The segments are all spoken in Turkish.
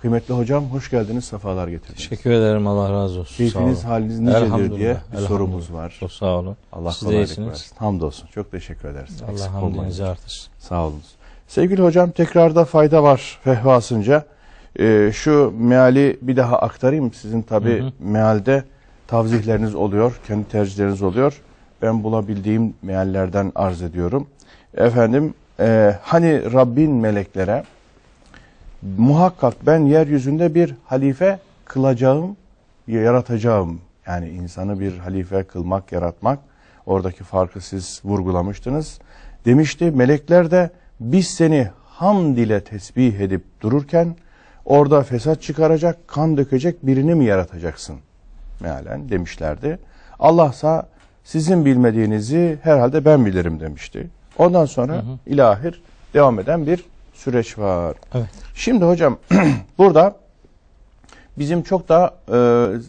Kıymetli hocam hoş geldiniz, sefalar getirdiniz. Teşekkür ederim. Allah razı olsun. Keyfiniz, haliniz nicedir diye bir sorumuz var. Çok sağ olun. Allah Siz kolaylık iyisiniz. versin. Hamdolsun. Çok teşekkür ederiz. Eksik Allah olmayın. hamdinizi artırsın. Sağ olunuz. Sevgili hocam tekrarda fayda var fehvasınca. Ee, şu meali bir daha aktarayım. Sizin tabi Hı hı. mealde tavzihleriniz oluyor, kendi tercihleriniz oluyor. Ben bulabildiğim meallerden arz ediyorum. Efendim e, hani Rabbin meleklere muhakkak ben yeryüzünde bir halife kılacağım, yaratacağım. Yani insanı bir halife kılmak, yaratmak. Oradaki farkı siz vurgulamıştınız. Demişti melekler de biz seni hamd ile tesbih edip dururken orada fesat çıkaracak, kan dökecek birini mi yaratacaksın? Mealen demişlerdi. Allahsa sizin bilmediğinizi herhalde ben bilirim demişti. Ondan sonra Hı hı. ilahir devam eden bir süreç var. Evet. Şimdi hocam burada bizim çok da e,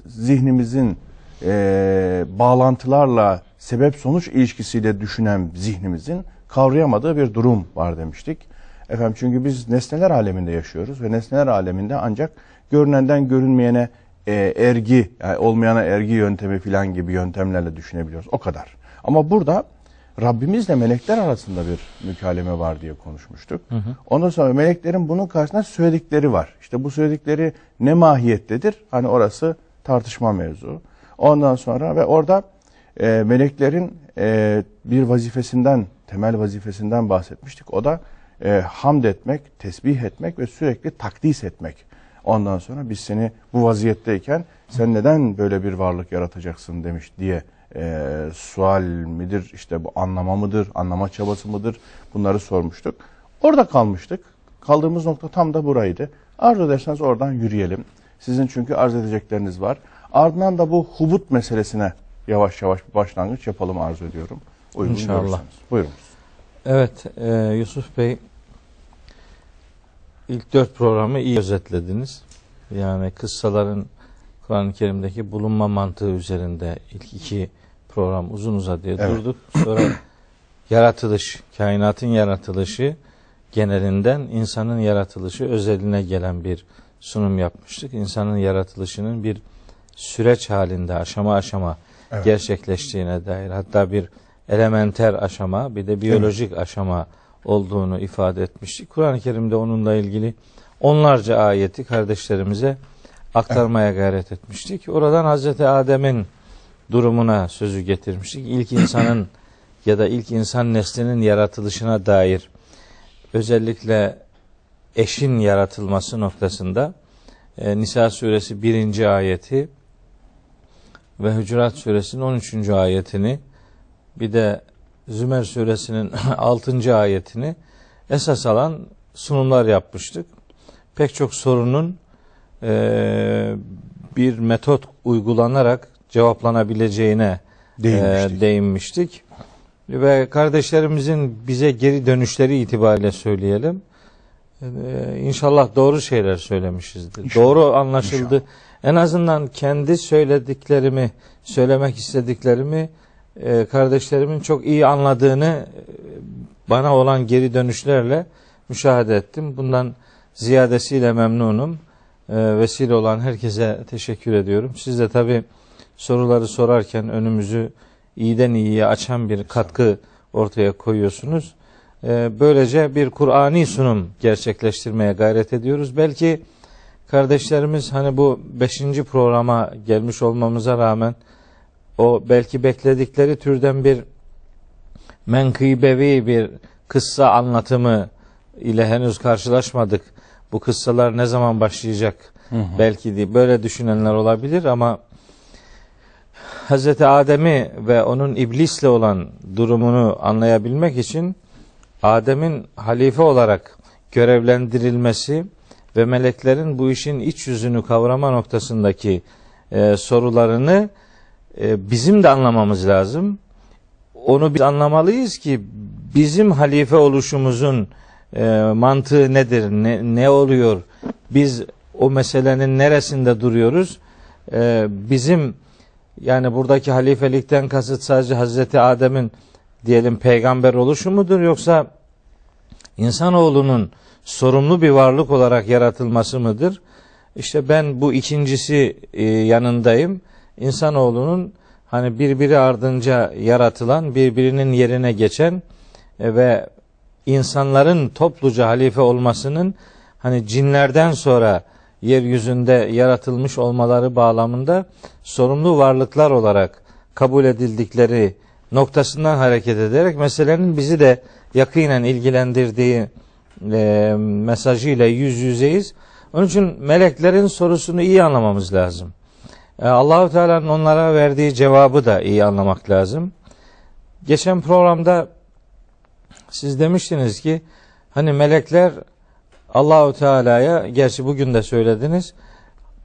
zihnimizin e, bağlantılarla sebep sonuç ilişkisiyle düşünen zihnimizin kavrayamadığı bir durum var demiştik. Efendim çünkü biz nesneler aleminde yaşıyoruz ve nesneler aleminde ancak görünenden görünmeyene e, ergi, yani olmayana ergi yöntemi filan gibi yöntemlerle düşünebiliyoruz. O kadar. Ama burada Rabbimizle melekler arasında bir mükaleme var diye konuşmuştuk. Hı hı. Ondan sonra meleklerin bunun karşısında söyledikleri var. İşte bu söyledikleri ne mahiyettedir? Hani orası tartışma mevzu. Ondan sonra ve orada e, meleklerin e, bir vazifesinden, temel vazifesinden bahsetmiştik. O da e, hamd etmek, tesbih etmek ve sürekli takdis etmek. Ondan sonra biz seni bu vaziyetteyken sen neden böyle bir varlık yaratacaksın demiş diye e, sual midir, işte bu anlama mıdır, anlama çabası mıdır bunları sormuştuk. Orada kalmıştık. Kaldığımız nokta tam da buraydı. Arzu ederseniz oradan yürüyelim. Sizin çünkü arz edecekleriniz var. Ardından da bu hubut meselesine yavaş yavaş bir başlangıç yapalım arzu ediyorum. Uygun İnşallah. görürseniz. Buyurunuz. Evet e, Yusuf Bey ilk dört programı iyi özetlediniz. Yani kıssaların Kur'an-ı Kerim'deki bulunma mantığı üzerinde ilk iki program uzun uzadıya Evet. durduk. Sonra yaratılış, kainatın yaratılışı genelinden insanın yaratılışı özeline gelen bir sunum yapmıştık. İnsanın yaratılışının bir süreç halinde aşama aşama Evet. gerçekleştiğine dair hatta bir elementer aşama bir de biyolojik aşama olduğunu ifade etmiştik. Kur'an-ı Kerim'de onunla ilgili onlarca ayeti kardeşlerimize aktarmaya gayret etmiştik. Oradan Hazreti Adem'in durumuna sözü getirmiştik. İlk insanın ya da ilk insan neslinin yaratılışına dair özellikle eşin yaratılması noktasında e, Nisa suresi 1. ayeti ve Hucurat suresinin 13. ayetini bir de Zümer suresinin 6. ayetini esas alan sunumlar yapmıştık. Pek çok sorunun e, bir metot uygulanarak cevaplanabileceğine Değinmiştik. e, değinmiştik. Ve kardeşlerimizin bize geri dönüşleri itibariyle söyleyelim. E, inşallah doğru şeyler söylemişizdir. İnşallah. Doğru anlaşıldı. En azından kendi söylediklerimi, söylemek istediklerimi e, kardeşlerimin çok iyi anladığını e, bana olan geri dönüşlerle müşahede ettim. Bundan ziyadesiyle memnunum. E, vesile olan herkese teşekkür ediyorum. Siz de tabi soruları sorarken önümüzü iyiden iyiye açan bir katkı ortaya koyuyorsunuz. E, böylece bir Kur'ani sunum gerçekleştirmeye gayret ediyoruz. Belki kardeşlerimiz hani bu beşinci programa gelmiş olmamıza rağmen o belki bekledikleri türden bir menkıbevi bir kıssa anlatımı ile henüz karşılaşmadık. Bu kıssalar ne zaman başlayacak belki diye böyle düşünenler olabilir ama Hz. Adem'i ve onun iblisle olan durumunu anlayabilmek için Adem'in halife olarak görevlendirilmesi ve meleklerin bu işin iç yüzünü kavrama noktasındaki e, sorularını e, bizim de anlamamız lazım. Onu biz anlamalıyız ki bizim halife oluşumuzun e, mantığı nedir? Ne, ne oluyor? Biz o meselenin neresinde duruyoruz? E, bizim yani buradaki halifelikten kasıt sadece Hazreti Adem'in diyelim peygamber oluşu mudur yoksa insanoğlunun sorumlu bir varlık olarak yaratılması mıdır? İşte ben bu ikincisi e, yanındayım. İnsanoğlunun hani birbiri ardınca yaratılan, birbirinin yerine geçen e, ve insanların topluca halife olmasının hani cinlerden sonra yeryüzünde yaratılmış olmaları bağlamında sorumlu varlıklar olarak kabul edildikleri noktasından hareket ederek meselenin bizi de yakinen ilgilendirdiği e, mesajıyla yüz yüzeyiz. Onun için meleklerin sorusunu iyi anlamamız lazım. E, Allahu Teala'nın onlara verdiği cevabı da iyi anlamak lazım. Geçen programda siz demiştiniz ki hani melekler Allahu Teala'ya gerçi bugün de söylediniz.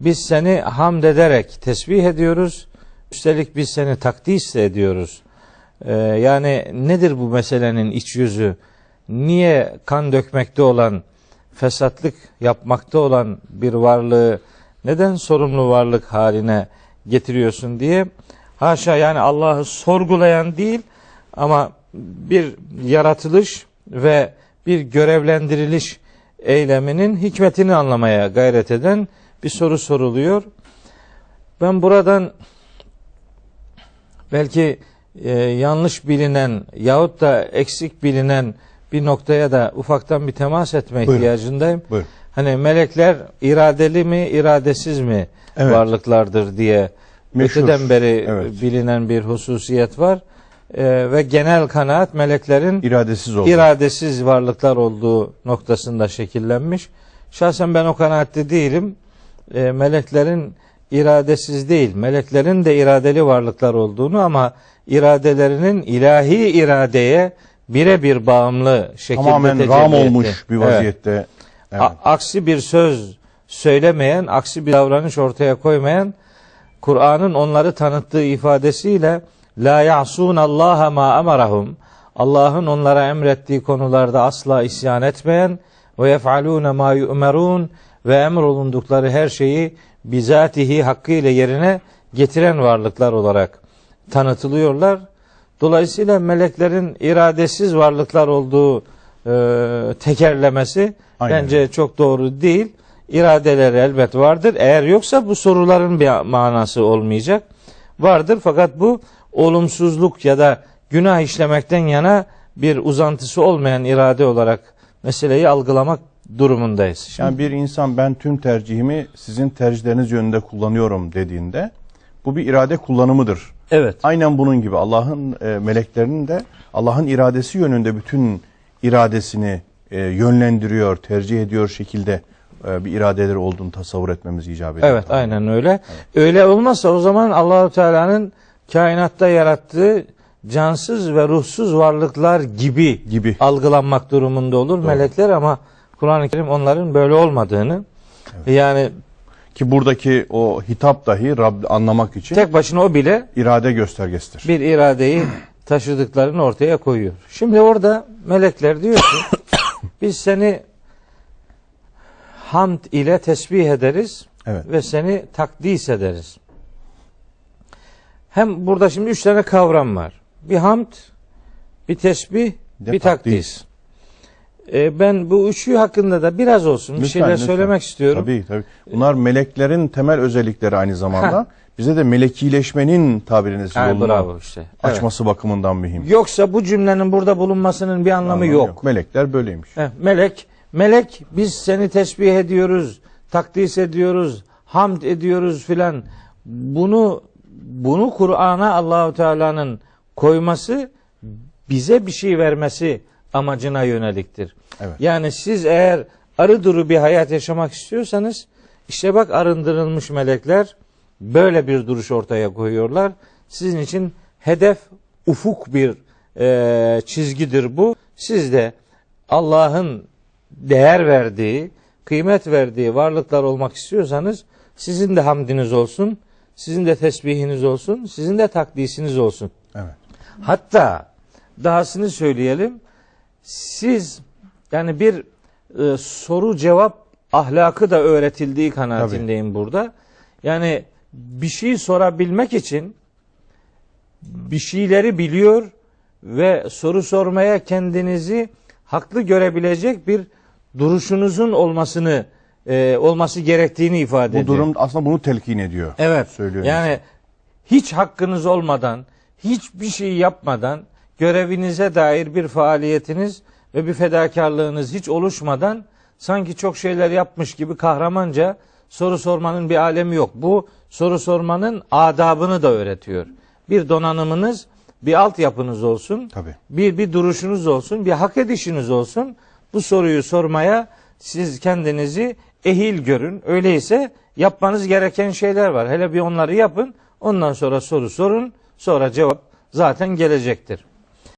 Biz seni hamd ederek tesbih ediyoruz. Üstelik biz seni takdis de ediyoruz. Ee, yani nedir bu meselenin iç yüzü? Niye kan dökmekte olan, fesatlık yapmakta olan bir varlığı neden sorumlu varlık haline getiriyorsun diye haşa yani Allah'ı sorgulayan değil ama bir yaratılış ve bir görevlendiriliş eyleminin hikmetini anlamaya gayret eden bir soru soruluyor. Ben buradan belki e, yanlış bilinen yahut da eksik bilinen bir noktaya da ufaktan bir temas etme Buyurun. ihtiyacındayım. Buyurun. Hani melekler iradeli mi, iradesiz mi Evet. varlıklardır diye Meşhur. öteden beri Evet. bilinen bir hususiyet var. E, ve genel kanaat meleklerin İradesiz oldu. iradesiz varlıklar olduğu noktasında şekillenmiş. Şahsen ben o kanaatte değilim. E, meleklerin iradesiz değil, meleklerin de iradeli varlıklar olduğunu ama iradelerinin ilahi iradeye birebir bağımlı şekilde Tamamen ram olmuş bir Evet. vaziyette. Evet. A- aksi bir söz söylemeyen, aksi bir davranış ortaya koymayan Kur'an'ın onları tanıttığı ifadesiyle la ya'sun Allah ma emarahum Allah'ın onlara emrettiği konularda asla isyan etmeyen ve yef'alun ma yu'merun ve emrolundukları her şeyi bizatihi hakkıyla yerine getiren varlıklar olarak tanıtılıyorlar. Dolayısıyla meleklerin iradesiz varlıklar olduğu e, tekerlemesi Aynen bence çok doğru değil. İradeleri elbet vardır. Eğer yoksa bu soruların bir manası olmayacak. Vardır fakat bu olumsuzluk ya da günah işlemekten yana bir uzantısı olmayan irade olarak meseleyi algılamak durumundayız. Şimdi, Yani bir insan ben tüm tercihimi sizin tercihleriniz yönünde kullanıyorum dediğinde bu bir irade kullanımıdır. evet. Aynen bunun gibi Allah'ın e, meleklerinin de Allah'ın iradesi yönünde bütün iradesini e, yönlendiriyor, tercih ediyor şekilde e, bir iradeleri olduğunu tasavvur etmemiz icap ediyor. Evet, aynen öyle. Öyle olmazsa o zaman Allahu Teala'nın kainatta yarattığı cansız ve ruhsuz varlıklar gibi gibi. algılanmak durumunda olur melekler ama Kur'an-ı Kerim onların böyle olmadığını yani Ki buradaki o hitap dahi Rab anlamak için tek başına o bile irade göstergesidir. bir iradeyi taşıdıklarını ortaya koyuyor. Şimdi orada melekler diyor ki biz seni hamd ile tesbih ederiz Evet. ve seni takdis ederiz. Hem burada şimdi üç tane kavram var. Bir hamd, bir tesbih, Bir de bir takdis. takdis. Ee, ben bu üçü hakkında da biraz olsun bir Lütfen, şeyler lütfen. söylemek istiyorum. Tabii tabii. Bunlar meleklerin temel özellikleri aynı zamanda. Bize de melekileşmenin tabiriniz Ha, yolunu bravo işte. Evet. açması bakımından mühim. Yoksa bu cümlenin burada bulunmasının bir anlamı Anlamı yok. Melekler böyleymiş. Heh, melek, melek biz seni tesbih ediyoruz, takdis ediyoruz, hamd ediyoruz filan. Bunu bunu Kur'an'a Allahu Teala'nın koyması bize bir şey vermesi amacına yöneliktir. Evet. Yani siz eğer arı duru bir hayat yaşamak istiyorsanız işte bak arındırılmış melekler böyle bir duruş ortaya koyuyorlar. Sizin için hedef ufuk bir e, çizgidir bu. Siz de Allah'ın değer verdiği, kıymet verdiği varlıklar olmak istiyorsanız sizin de hamdiniz olsun, sizin de tesbihiniz olsun, sizin de takdisiniz olsun. Evet. Hatta dahasını söyleyelim. Siz yani bir e, soru cevap ahlakı da öğretildiği kanaatindeyim burada. Yani bir şey sorabilmek için bir şeyleri biliyor ve soru sormaya kendinizi haklı görebilecek bir duruşunuzun olmasını e, olması gerektiğini ifade Bu ediyor. durum aslında bunu telkin ediyor. Evet. Söylüyor Yani hiç hakkınız olmadan, hiçbir şey yapmadan, görevinize dair bir faaliyetiniz ve bir fedakarlığınız hiç oluşmadan sanki çok şeyler yapmış gibi kahramanca soru sormanın bir alemi yok. Bu soru sormanın adabını da öğretiyor. Bir donanımınız, bir altyapınız olsun. Tabii. Bir bir duruşunuz olsun, bir hak edişiniz olsun. Bu soruyu sormaya siz kendinizi ehil görün. Öyleyse yapmanız gereken şeyler var. Hele bir onları yapın. Ondan sonra soru sorun. Sonra cevap zaten gelecektir.